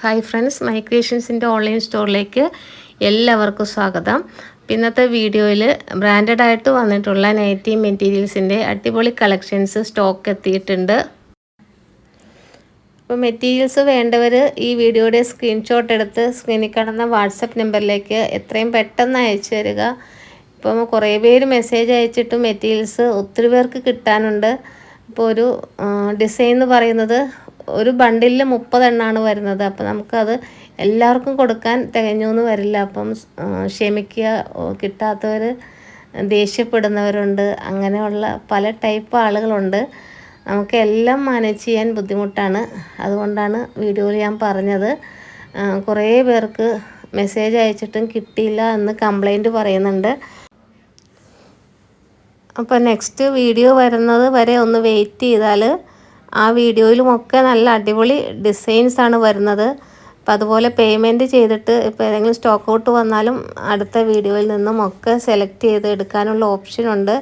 Hi friends my ക്രിയേഷൻസിന്റെ online സ്റ്റോറിലേക്ക് എല്ലാവർക്കും സ്വാഗതം. ഇന്നത്തെ വീഡിയോയിൽ ബ്രാൻഡഡ് ആയിട്ട് വന്നിട്ടുള്ള നൈറ്റി മെറ്റീരിയൽസിന്റെ അടിപൊളി കളക്ഷൻസ് സ്റ്റോക്ക് എത്തിയിട്ടുണ്ട്. അപ്പോൾ മെറ്റീരിയൽസ് വേണ്ടവർ ഈ വീഡിയോയുടെ സ്ക്രീൻഷോട്ട് എടുത്ത് സ്ക്രീനിൽ കാണുന്ന വാട്സപ്പ് നമ്പറിലേക്ക് എത്രയും പെട്ടെന്ന് അയച്ചു തരിക. ഇപ്പം കുറേ പേര് മെസ്സേജ് അയച്ചിട്ടും മെറ്റീരിയൽസ് ഒത്തിരി പേർക്ക് കിട്ടാനുണ്ട്. ഇപ്പോൾ ഒരു ഡിസൈൻ എന്ന് പറയുന്നത് ഒരു ബണ്ടിലിൽ മുപ്പതെണ്ണമാണ് വരുന്നത്. അപ്പോൾ നമുക്കത് എല്ലാവർക്കും കൊടുക്കാൻ തികഞ്ഞു എന്ന് വരില്ല. അപ്പം ക്ഷമിക്കുക. കിട്ടാത്തവർ ദേഷ്യപ്പെടുന്നവരുണ്ട്. അങ്ങനെയുള്ള പല ടൈപ്പ് ആളുകളുണ്ട്. നമുക്ക് എല്ലാം മാനേജ് ചെയ്യാൻ ബുദ്ധിമുട്ടാണ്. അതുകൊണ്ടാണ് വീഡിയോയിൽ ഞാൻ പറഞ്ഞത്. കുറേ പേർക്ക് മെസ്സേജ് അയച്ചിട്ടും കിട്ടിയില്ല എന്ന് കംപ്ലൈന്റ് പറയുന്നുണ്ട്. അപ്പോൾ നെക്സ്റ്റ് വീഡിയോ വരുന്നത് വരെ ഒന്ന് വെയിറ്റ് ചെയ്താൽ ആ വീഡിയോയിലുമൊക്കെ നല്ല അടിപൊളി ഡിസൈൻസ് ആണ് വരുന്നത്. അപ്പം അതുപോലെ പേയ്മെന്റ് ചെയ്തിട്ട് ഇപ്പോൾ ഏതെങ്കിലും സ്റ്റോക്ക് ഔട്ട് വന്നാലും അടുത്ത വീഡിയോയിൽ നിന്നും ഒക്കെ സെലക്ട് ചെയ്ത് എടുക്കാനുള്ള ഓപ്ഷനുണ്ട്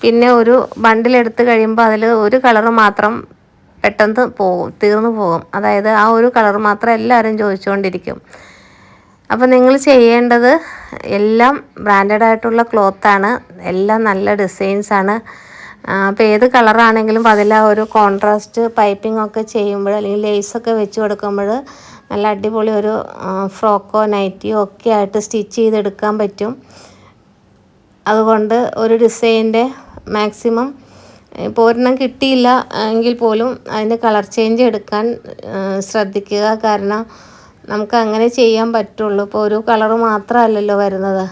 പിന്നെ ഒരു ബണ്ടിൽ എടുത്ത് കഴിയുമ്പോൾ അതിൽ ഒരു കളർ മാത്രം പെട്ടെന്ന് പോകും തീർന്നു പോകും. അതായത് ആ ഒരു കളർ മാത്രം എല്ലാവരും ചോദിച്ചുകൊണ്ടിരിക്കും. അപ്പോൾ നിങ്ങൾ ചെയ്യേണ്ടത് എല്ലാം ബ്രാൻഡഡ് ആയിട്ടുള്ള ക്ലോത്താണ് എല്ലാം നല്ല ഡിസൈൻസാണ്. അപ്പോൾ ഏത് കളറാണെങ്കിലും അതിൽ ആ ഒരു കോൺട്രാസ്റ്റ് പൈപ്പിംഗ് ഒക്കെ ചെയ്യുമ്പോൾ അല്ലെങ്കിൽ ലേസൊക്കെ വെച്ച് കൊടുക്കുമ്പോൾ നല്ല അടിപൊളി ഒരു ഫ്രോക്കോ നൈറ്റിയോ ഒക്കെ ആയിട്ട് സ്റ്റിച്ച് ചെയ്തെടുക്കാൻ പറ്റും. അതുകൊണ്ട് ഒരു ഡിസൈന്റെ മാക്സിമം ഇപ്പോൾ ഒരെണ്ണം കിട്ടിയില്ല എങ്കിൽ പോലും അതിന്റെ കളർ ചേഞ്ച് എടുക്കാൻ ശ്രദ്ധിക്കുക. കാരണം നമുക്ക് അങ്ങനെ ചെയ്യാൻ പറ്റുള്ളൂ. ഇപ്പോൾ ഒരു കളർ മാത്രമല്ലല്ലോ വരുന്നത്.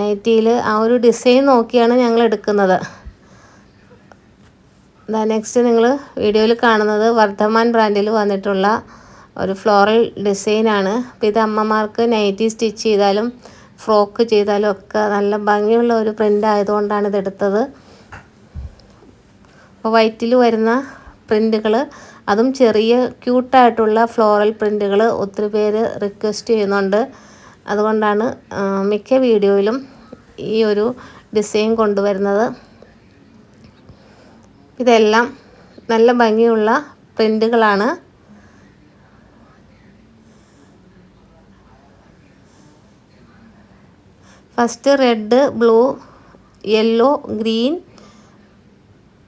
നൈറ്റിയിൽ ആ ഒരു ഡിസൈൻ നോക്കിയാണ് ഞങ്ങൾ എടുക്കുന്നത്. നെക്സ്റ്റ് നിങ്ങൾ വീഡിയോയിൽ കാണുന്നത് വർദ്ധമാൻ ബ്രാൻഡിൽ വന്നിട്ടുള്ള ഒരു ഫ്ലോറൽ ഡിസൈനാണ് അപ്പോൾ ഇത് അമ്മമാർക്ക് നൈറ്റി സ്റ്റിച്ച് ചെയ്താലും ഫ്രോക്ക് ചെയ്താലും ഒക്കെ നല്ല ഭംഗിയുള്ള ഒരു പ്രിന്റ് ആയതുകൊണ്ടാണ് ഇത് എടുത്തത്. അപ്പോൾ വൈറ്റിൽ വരുന്ന പ്രിന്റുകൾ അതും ചെറിയ ക്യൂട്ടായിട്ടുള്ള ഫ്ലോറൽ പ്രിന്റുകൾ ഒത്തിരി പേര് റിക്വസ്റ്റ് ചെയ്യുന്നുണ്ട്. അതുകൊണ്ടാണ് മിക്ക വീഡിയോയിലും ഈ ഒരു ഡിസൈൻ കൊണ്ടുവരുന്നത്. ഇതെല്ലാം നല്ല ഭംഗിയുള്ള പ്രിന്റുകളാണ് first red blue yellow green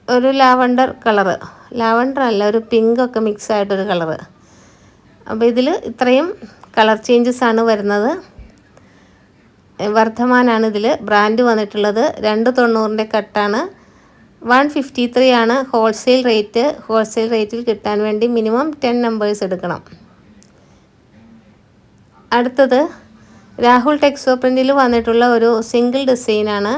ഒരു ലാവണ്ടർ കളറ്. ലാവണ്ടർ അല്ല ഒരു പിങ്ക് ഒക്കെ മിക്സ് ആയിട്ടൊരു കളറ്. അപ്പോൾ ഇതിൽ ഇത്രയും കളർ ചേഞ്ചസ് ആണ് വരുന്നത്. വർദ്ധമാനാണ് ഇതിൽ ബ്രാൻഡ് വന്നിട്ടുള്ളത്. രണ്ട് തൊണ്ണൂറിന്റെ കട്ടാണ്. വൺ ഫിഫ്റ്റി ത്രീ ആണ് ഹോൾസെയിൽ റേറ്റ്. ഹോൾസെയിൽ റേറ്റിൽ കിട്ടാൻ വേണ്ടി മിനിമം ടെൻ നമ്പേഴ്സ് എടുക്കണം. അടുത്തത് രാഹുൽ ടെക്സോ പ്രിന്റിൽ വന്നിട്ടുള്ള ഒരു സിംഗിൾ ഡിസൈനാണ്.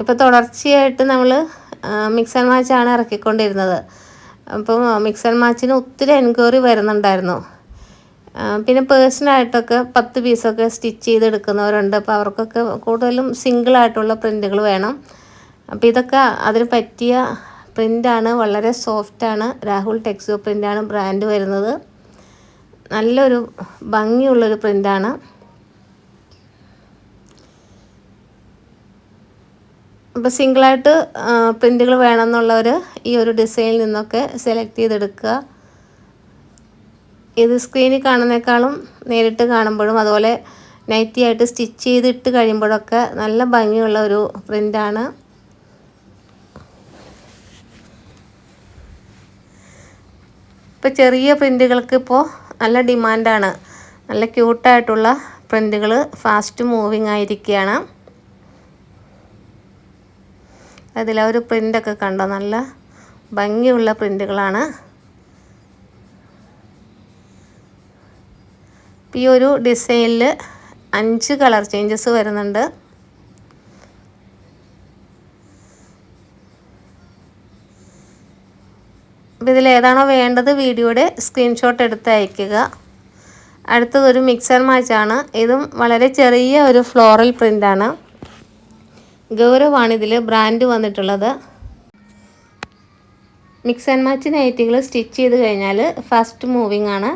ഇപ്പോൾ തുടർച്ചയായിട്ട് നമ്മൾ മിക്സ് ആൻഡ് മാച്ചാണ് ഇറക്കിക്കൊണ്ടിരുന്നത്. അപ്പം മിക്സ് ആൻഡ് മാച്ചിന് ഒത്തിരി എൻക്വയറി വരുന്നുണ്ടായിരുന്നു. പിന്നെ പേഴ്സണലായിട്ടൊക്കെ പത്ത് പീസൊക്കെ സ്റ്റിച്ച് ചെയ്തെടുക്കുന്നവരുണ്ട്. അപ്പോൾ അവർക്കൊക്കെ കൂടുതലും സിംഗിളായിട്ടുള്ള പ്രിന്റുകൾ വേണം. അപ്പോൾ ഇതൊക്കെ അതിന് പറ്റിയ പ്രിന്റാണ് വളരെ സോഫ്റ്റാണ്. രാഹുൽ ടെക്സോ പ്രിന്റാണ് ബ്രാൻഡ് വരുന്നത്. നല്ലൊരു ഭംഗിയുള്ളൊരു പ്രിന്റാണ് അപ്പോൾ സിംഗിളായിട്ട് പ്രിന്റുകൾ വേണമെന്നുള്ളവർ ഈ ഒരു ഡിസൈനിൽ നിന്നൊക്കെ സെലക്ട് ചെയ്തെടുക്കുക. ഇത് സ്ക്രീനിൽ കാണുന്നേക്കാളും നേരിട്ട് കാണുമ്പോഴും അതുപോലെ നൈറ്റി ആയിട്ട് സ്റ്റിച്ച് ചെയ്തിട്ട് കഴിയുമ്പോഴൊക്കെ നല്ല ഭംഗിയുള്ള ഒരു പ്രിന്റാണ് ഇപ്പോൾ ചെറിയ പ്രിന്റുകൾക്ക് ഇപ്പോൾ നല്ല ഡിമാൻഡാണ് നല്ല ക്യൂട്ടായിട്ടുള്ള പ്രിന്റുകൾ ഫാസ്റ്റ് മൂവിങ് ആയിരിക്കുകയാണ്. അതിലൊരു പ്രിന്റൊക്കെ കണ്ടോ? നല്ല ഭംഗിയുള്ള പ്രിന്റുകളാണ് ഈ ഒരു ഡിസൈനിൽ അഞ്ച് കളർ ചേഞ്ചസ് വരുന്നുണ്ട്. അപ്പോൾ ഇതിൽ ഏതാണോ വേണ്ടത് വീഡിയോയുടെ സ്ക്രീൻഷോട്ട് എടുത്ത് അയയ്ക്കുക. അടുത്തതൊരു മിക്സർ മാച്ചാണ് ഇതും വളരെ ചെറിയ ഒരു ഫ്ലോറൽ പ്രിന്റാണ് ഗൗരവാണ് ഇതിൽ ബ്രാൻഡ് വന്നിട്ടുള്ളത്. മിക്സ് ആൻഡ് മാച്ച് നൈറ്റികൾ സ്റ്റിച്ച് ചെയ്ത് കഴിഞ്ഞാൽ ഫസ്റ്റ് മൂവിങ് ആണ്.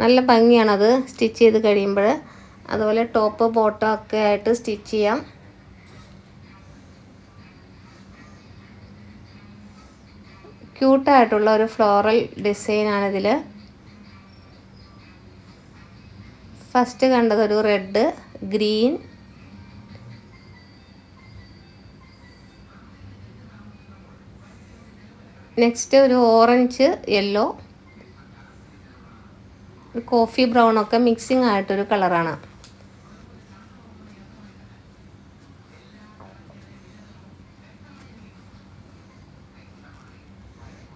നല്ല ഭംഗിയാണത് സ്റ്റിച്ച് ചെയ്ത് കഴിയുമ്പോൾ. അതുപോലെ ടോപ്പ് ബോട്ടം ഒക്കെ ആയിട്ട് സ്റ്റിച്ച് ചെയ്യാം. ക്യൂട്ടായിട്ടുള്ള ഒരു ഫ്ലോറൽ ഡിസൈനാണിതിൽ ഫസ്റ്റ് കണ്ടതൊരു റെഡ് ഗ്രീൻ നെക്സ്റ്റ് ഒരു ഓറഞ്ച് യെല്ലോ കോഫി ബ്രൗൺ ഒക്കെ മിക്സിംഗ് ആയിട്ടൊരു കളറാണ്.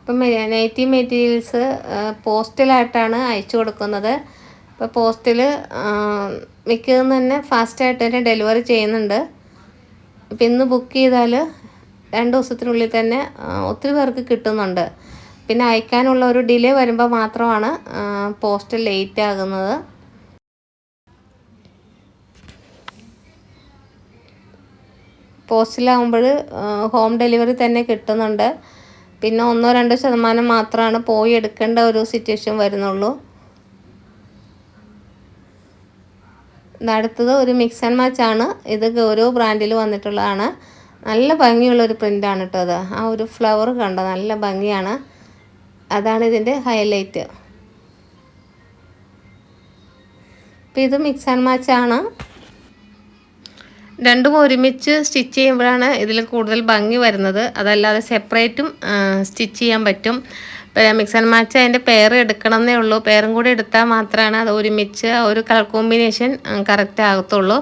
ഇപ്പം നെയ്റ്റീവ് മെറ്റീരിയൽസ് പോസ്റ്റലായിട്ടാണ് അയച്ചു കൊടുക്കുന്നത്. ഇപ്പോൾ പോസ്റ്റിൽ മിക്കതും തന്നെ ഫാസ്റ്റായിട്ട് തന്നെ ഡെലിവറി ചെയ്യുന്നുണ്ട്. ഇപ്പം ഇന്ന് ബുക്ക് ചെയ്താൽ രണ്ട് ദിവസത്തിനുള്ളിൽ തന്നെ ഒത്തിരി പേർക്ക് കിട്ടുന്നുണ്ട്. പിന്നെ അയക്കാനുള്ള ഒരു ഡിലേ വരുമ്പോൾ മാത്രമാണ് പോസ്റ്റ് ലേറ്റ് ആകുന്നത്. പോസ്റ്റിലാകുമ്പോൾ ഹോം ഡെലിവറി തന്നെ കിട്ടുന്നുണ്ട്. പിന്നെ ഒന്നോ രണ്ടോ ശതമാനം മാത്രമാണ് പോയി എടുക്കേണ്ട ഒരു സിറ്റുവേഷൻ വരുന്നുള്ളൂ. അടുത്തത് ഒരു മിക്സ് ആൻഡ് മാച്ച് ആണ്. ഇത് ഗൗരവ് ബ്രാൻഡിൽ വന്നിട്ടുള്ളതാണ്. നല്ല ഭംഗിയുള്ളൊരു പ്രിന്റാണ് കേട്ടോ അത്. ആ ഒരു ഫ്ലവർ കണ്ടോ? നല്ല ഭംഗിയാണ്. അതാണ് ഇതിന്റെ ഹൈലൈറ്റ് അപ്പം ഇത് മിക്സ് ആൻഡ് മാച്ച് ആണ്. രണ്ടും ഒരുമിച്ച് സ്റ്റിച്ച് ചെയ്യുമ്പോഴാണ് ഇതിൽ കൂടുതൽ ഭംഗി വരുന്നത്. അതല്ലാതെ സെപ്പറേറ്റും സ്റ്റിച്ച് ചെയ്യാൻ പറ്റും. മിക്സ് ആൻഡ് മാച്ച് അതിന്റെ പെയർ എടുക്കണം എന്നേ ഉള്ളൂ പെയറും കൂടി എടുത്താൽ മാത്രമാണ് അത് ഒരുമിച്ച് ഒരു കളർ കോമ്പിനേഷൻ കറക്റ്റ് ആകത്തുള്ളൂ.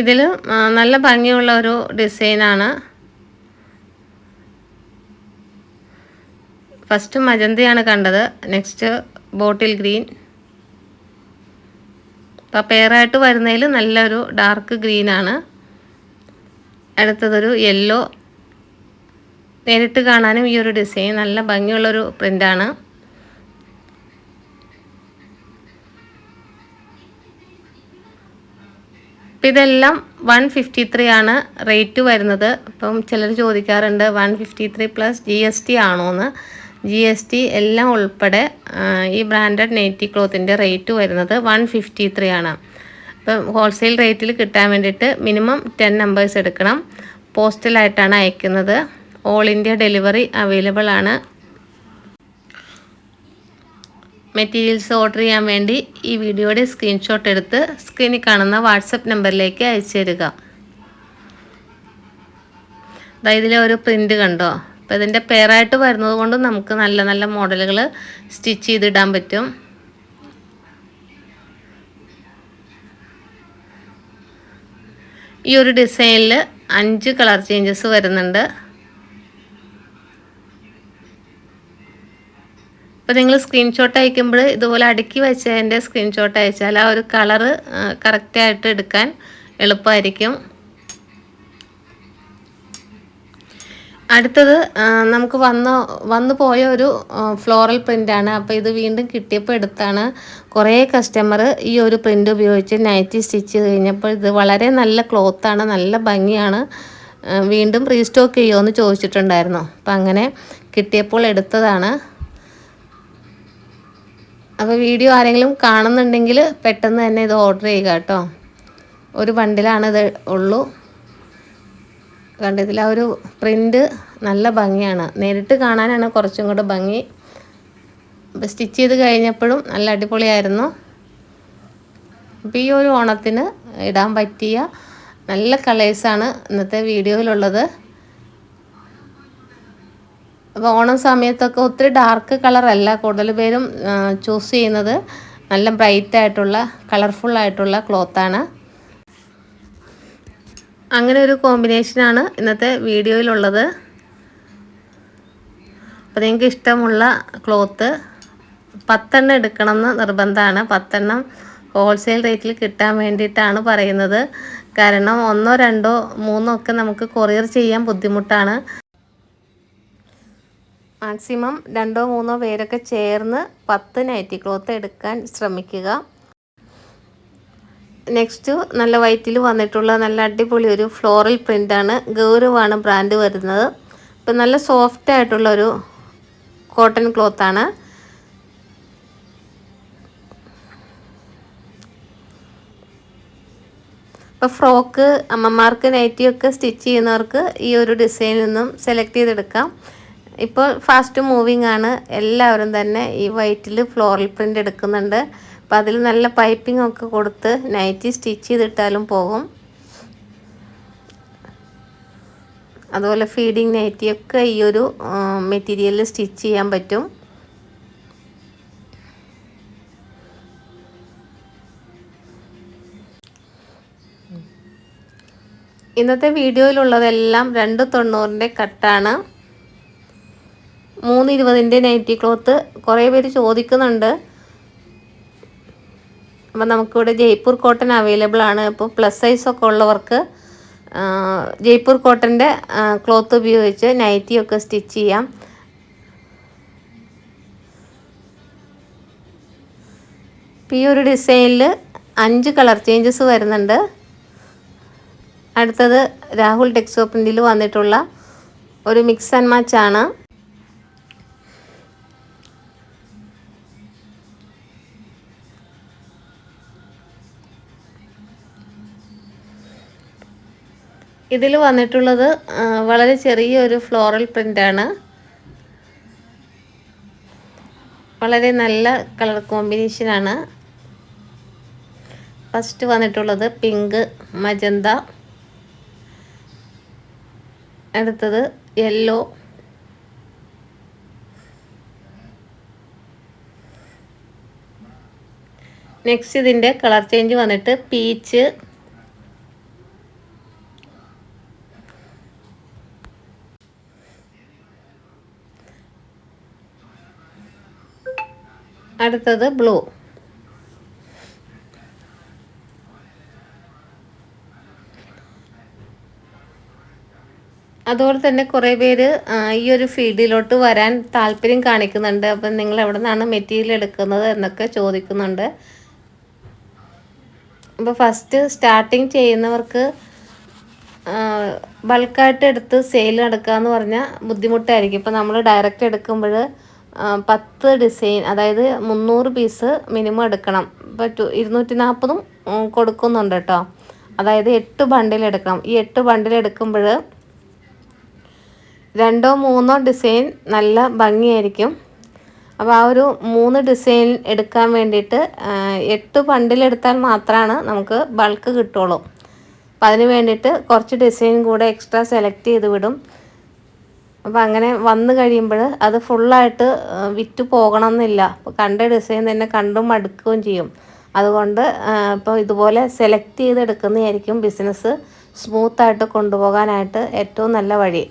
ഇതിൽ നല്ല ഭംഗിയുള്ള ഒരു ഡിസൈനാണ്. ഫസ്റ്റ് മജന്തയാണ് കണ്ടത്. Next bottle green. അപ്പോൾ പെയറായിട്ട് വരുന്നതിൽ നല്ലൊരു ഡാർക്ക് ഗ്രീനാണ്. അടുത്തതൊരു യെല്ലോ. നേരിട്ട് കാണാനും ഈ ഒരു ഡിസൈൻ നല്ല ഭംഗിയുള്ളൊരു പ്രിന്റാണ് അപ്പം ഇതെല്ലാം വൺ ഫിഫ്റ്റി ത്രീ ആണ് റേറ്റ് വരുന്നത്. അപ്പം ചിലർ ചോദിക്കാറുണ്ട് one fifty three plus G S T ആണോ എന്ന് ജി എസ് ടി എല്ലാം ഉൾപ്പെടെ ഈ ബ്രാൻഡഡ് നെയ്റ്റി ക്ലോത്തിന്റെ റേറ്റ് വരുന്നത് വൺ ഫിഫ്റ്റി ത്രീ ആണ്. അപ്പം ഹോൾസെയിൽ റേറ്റിൽ കിട്ടാൻ വേണ്ടിയിട്ട് മിനിമം ടെൻ നമ്പേഴ്സ് എടുക്കണം. പോസ്റ്റലായിട്ടാണ് അയക്കുന്നത്. ഓൾ ഇന്ത്യ ഡെലിവറി അവൈലബിൾ ആണ്. മെറ്റീരിയൽസ് ഓർഡർ ചെയ്യാൻ വേണ്ടി ഈ വീഡിയോയുടെ സ്ക്രീൻഷോട്ട് എടുത്ത് സ്ക്രീനിൽ കാണുന്ന വാട്സപ്പ് നമ്പറിലേക്ക് അയച്ചു തരിക. ഇതിലെ ഒരു പ്രിന്റ് കണ്ടോ? അപ്പോൾ ഇതിന്റെ പെയറായിട്ട് വരുന്നത് കൊണ്ട് നമുക്ക് നല്ല നല്ല മോഡലുകൾ സ്റ്റിച്ച് ചെയ്തിടാൻ പറ്റും. ഈ ഒരു ഡിസൈനിൽ അഞ്ച് കളർ ചേഞ്ചസ് വരുന്നുണ്ട്. അപ്പോൾ നിങ്ങൾ സ്ക്രീൻഷോട്ട് അയക്കുമ്പോൾ ഇതുപോലെ അടുക്കി വെച്ചതിന്റെ സ്ക്രീൻഷോട്ട് അയച്ചാൽ ആ ഒരു കളറ് കറക്റ്റായിട്ട് എടുക്കാൻ എളുപ്പമായിരിക്കും അടുത്തത് നമുക്ക് വന്ന വന്നു പോയ ഒരു ഫ്ലോറൽ പ്രിന്റാണ് അപ്പോൾ ഇത് വീണ്ടും കിട്ടിയപ്പോൾ എടുത്താണ്. കുറേ കസ്റ്റമർ ഈ ഒരു പ്രിന്റ് ഉപയോഗിച്ച് നൈറ്റി സ്റ്റിച്ച് കഴിഞ്ഞപ്പോൾ ഇത് വളരെ നല്ല ക്ലോത്താണ് നല്ല ഭംഗിയാണ്. വീണ്ടും റീസ്റ്റോക്ക് ചെയ്യുമോ എന്ന് ചോദിച്ചിട്ടുണ്ടായിരുന്നു. അപ്പം അങ്ങനെ കിട്ടിയപ്പോൾ എടുത്തതാണ്. അപ്പോൾ വീഡിയോ ആരെങ്കിലും കാണുന്നുണ്ടെങ്കിൽ പെട്ടെന്ന് തന്നെ ഇത് ഓർഡർ ചെയ്യുക കേട്ടോ. ഒരു ബണ്ടിലാണ് ഇത് ഉള്ളൂ. കണ്ടതിൽ ആ ഒരു പ്രിന്റ് നല്ല ഭംഗിയാണ്. നേരിട്ട് കാണാനാണ് കുറച്ചും കൂടെ ഭംഗി. അപ്പോൾ സ്റ്റിച്ച് ചെയ്ത് കഴിഞ്ഞപ്പോഴും നല്ല അടിപൊളിയായിരുന്നു. അപ്പോൾ ഈ ഒരു ഓണത്തിന് ഇടാൻ പറ്റിയ നല്ല കളേഴ്സാണ് ഇന്നത്തെ വീഡിയോയിലുള്ളത് അപ്പോൾ ഓണം സമയത്തൊക്കെ ഒത്തിരി ഡാർക്ക് കളറല്ല. കൂടുതൽ പേരും ചൂസ് ചെയ്യുന്നത് നല്ല ബ്രൈറ്റ് ആയിട്ടുള്ള കളർഫുൾ ആയിട്ടുള്ള ക്ലോത്താണ് അങ്ങനെ ഒരു കോമ്പിനേഷനാണ് ഇന്നത്തെ വീഡിയോയിലുള്ളത്. അപ്പോൾ നിങ്ങൾക്ക് ഇഷ്ടമുള്ള ക്ലോത്ത് പത്തെണ്ണം എടുക്കണമെന്ന് നിർബന്ധമാണ്. പത്തെണ്ണം ഹോൾസെയിൽ റേറ്റിൽ കിട്ടാൻ വേണ്ടിയിട്ടാണ് പറയുന്നത്. കാരണം ഒന്നോ രണ്ടോ മൂന്നോ ഒക്കെ നമുക്ക് കൊറിയർ ചെയ്യാൻ ബുദ്ധിമുട്ടാണ്. മാക്സിമം രണ്ടോ മൂന്നോ പേരൊക്കെ ചേർന്ന് പത്ത് നൈറ്റി ക്ലോത്ത് എടുക്കാൻ ശ്രമിക്കുക. നെക്സ്റ്റ് നല്ല വൈറ്റിൽ വന്നിട്ടുള്ള നല്ല അടിപൊളി ഒരു ഫ്ലോറൽ പ്രിന്റാണ് ഗൗരവാണ് ബ്രാൻഡ് വരുന്നത്. ഇപ്പം നല്ല സോഫ്റ്റ് ആയിട്ടുള്ള ഒരു കോട്ടൺ ക്ലോത്താണ് ഇപ്പം ഫ്രോക്ക് അമ്മമാർക്ക് നൈറ്റിയൊക്കെ സ്റ്റിച്ച് ചെയ്യുന്നവർക്ക് ഈ ഒരു ഡിസൈനിൽ നിന്നും സെലക്ട് ചെയ്തെടുക്കാം. ഇപ്പോൾ ഫാസ്റ്റ് മൂവിങ് ആണ്. എല്ലാവരും തന്നെ ഈ വൈറ്റിൽ ഫ്ലോറൽ പ്രിന്റ് എടുക്കുന്നുണ്ട്. അപ്പോൾ അതിൽ നല്ല പൈപ്പിംഗ് ഒക്കെ കൊടുത്ത് നൈറ്റി സ്റ്റിച്ച് ചെയ്തിട്ടാലും പോകും. അതുപോലെ ഫീഡിങ് നൈറ്റിയൊക്കെ ഈ ഒരു മെറ്റീരിയലിൽ സ്റ്റിച്ച് ചെയ്യാൻ പറ്റും. ഇന്നത്തെ വീഡിയോയിലുള്ളതെല്ലാം രണ്ട് തൊണ്ണൂറിന്റെ കട്ടാണ്. മൂന്ന് ഇരുപതിന്റെ നൈറ്റി ക്ലോത്ത് കുറേ പേര് ചോദിക്കുന്നുണ്ട്. അപ്പം നമുക്കിവിടെ ജയ്പൂർ കോട്ടൺ അവൈലബിൾ ആണ്. ഇപ്പോൾ പ്ലസ് സൈസൊക്കെ ഉള്ളവർക്ക് ജയ്പൂർ കോട്ടന്റെ ക്ലോത്ത് ഉപയോഗിച്ച് നൈറ്റിയൊക്കെ സ്റ്റിച്ച് ചെയ്യാം. ഈ ഒരു ഡിസൈനിൽ അഞ്ച് കളർ ചേഞ്ചസ് വരുന്നുണ്ട്. അടുത്തത് രാഹുൽ ടെക്സ്റ്റോപ്പിന്റെ വന്നിട്ടുള്ള ഒരു മിക്സ് ആൻഡ് മാച്ച് ആണ്. ഇതിൽ വന്നിട്ടുള്ളത് വളരെ ചെറിയൊരു ഫ്ലോറൽ പ്രിന്റാണ് വളരെ നല്ല കളർ കോമ്പിനേഷനാണ്. ഫസ്റ്റ് വന്നിട്ടുള്ളത് പിങ്ക് മജന്ത. അടുത്തത് യെല്ലോ. നെക്സ്റ്റ് ഇതിന്റെ കളർ ചേഞ്ച് വന്നിട്ട് പീച്ച് അടുത്തത് ബ്ലൂ. അതുപോലെ തന്നെ കുറേ പേര് ഈ ഒരു ഫീൽഡിലോട്ട് വരാൻ താല്പര്യം കാണിക്കുന്നുണ്ട്. അപ്പം നിങ്ങൾ എവിടെ നിന്നാണ് മെറ്റീരിയൽ എടുക്കുന്നത് എന്നൊക്കെ ചോദിക്കുന്നുണ്ട്. അപ്പോൾ ഫസ്റ്റ് സ്റ്റാർട്ടിങ് ചെയ്യുന്നവർക്ക് ബൾക്കായിട്ട് എടുത്ത് സെയിൽ നടക്കുക എന്ന് പറഞ്ഞാൽ ബുദ്ധിമുട്ടായിരിക്കും. ഇപ്പോൾ നമ്മൾ ഡയറക്റ്റ് എടുക്കുമ്പോൾ പത്ത് ഡിസൈൻ അതായത് മുന്നൂറ് പീസ് മിനിമം എടുക്കണം. ഇപ്പോൾ ടു ഇരുന്നൂറ്റി നാൽപ്പതും കൊടുക്കുന്നുണ്ട് കേട്ടോ അതായത് എട്ട് ബണ്ടിൽ എടുക്കണം. ഈ എട്ട് ബണ്ടിൽ എടുക്കുമ്പോൾ രണ്ടോ മൂന്നോ ഡിസൈൻ നല്ല ഭംഗിയായിരിക്കും. അപ്പോൾ ആ ഒരു മൂന്ന് ഡിസൈൻ എടുക്കാൻ വേണ്ടിയിട്ട് എട്ട് ബണ്ടിലെടുത്താൽ മാത്രമാണ് നമുക്ക് ബൾക്ക് കിട്ടുള്ളൂ. അപ്പോൾ അതിന് വേണ്ടിയിട്ട് കുറച്ച് ഡിസൈൻ കൂടെ എക്സ്ട്രാ സെലക്ട് ചെയ്ത് വിടും. അപ്പോൾ അങ്ങനെ വന്നു കഴിയുമ്പോൾ അത് ഫുള്ളായിട്ട് വിറ്റ് പോകണമെന്നില്ല. അപ്പോൾ കണ്ട ഡിസൈൻ തന്നെ കണ്ടും മടുക്കുകയും ചെയ്യും. അതുകൊണ്ട് ഇപ്പോൾ ഇതുപോലെ സെലക്ട് ചെയ്തെടുക്കുന്നതായിരിക്കും ബിസിനസ് സ്മൂത്തായിട്ട് കൊണ്ടുപോകാനായിട്ട് ഏറ്റവും നല്ല വഴി.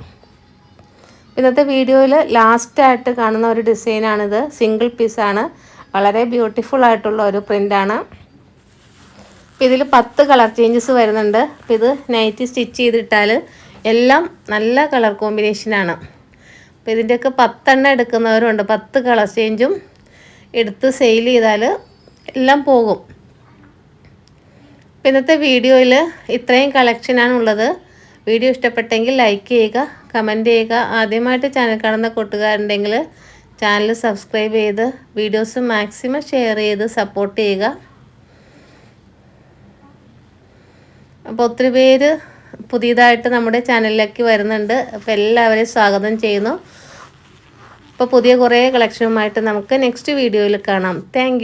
ഇന്നത്തെ വീഡിയോയിൽ ലാസ്റ്റായിട്ട് കാണുന്ന ഒരു ഡിസൈനാണിത് സിംഗിൾ പീസാണ് വളരെ ബ്യൂട്ടിഫുൾ ആയിട്ടുള്ള ഒരു പ്രിന്റാണ് അപ്പോൾ ഇതിൽ പത്ത് കളർ ചേഞ്ചസ് വരുന്നുണ്ട്. അപ്പോൾ ഇത് നൈറ്റ് സ്റ്റിച്ച് ചെയ്തിട്ടാൽ എല്ലാം നല്ല കളർ കോമ്പിനേഷനാണ് അപ്പോൾ ഇതിന്റെയൊക്കെ പത്തെണ്ണം എടുക്കുന്നവരുണ്ട്. പത്ത് കളർ ചേഞ്ചും എടുത്ത് സെയിൽ ചെയ്താൽ എല്ലാം പോകും. അപ്പം ഇന്നത്തെ വീഡിയോയിൽ ഇത്രയും കളക്ഷനാണുള്ളത് വീഡിയോ ഇഷ്ടപ്പെട്ടെങ്കിൽ ലൈക്ക് ചെയ്യുക കമന്റ് ചെയ്യുക. ആദ്യമായിട്ട് ചാനൽ കാണുന്ന കൂട്ടുകാരുണ്ടെങ്കിൽ ചാനൽ സബ്സ്ക്രൈബ് ചെയ്ത് വീഡിയോസ് മാക്സിമം ഷെയർ ചെയ്ത് സപ്പോർട്ട് ചെയ്യുക. അപ്പോൾ ഒത്തിരി പേര് പുതിയതായിട്ട് നമ്മുടെ ചാനലിലേക്ക് വരുന്നുണ്ട്. അപ്പോൾ എല്ലാവരെയും സ്വാഗതം ചെയ്യുന്നു. അപ്പോൾ പുതിയ കുറേ കളക്ഷനുമായിട്ട് നമുക്ക് നെക്സ്റ്റ് വീഡിയോയിൽ കാണാം. താങ്ക്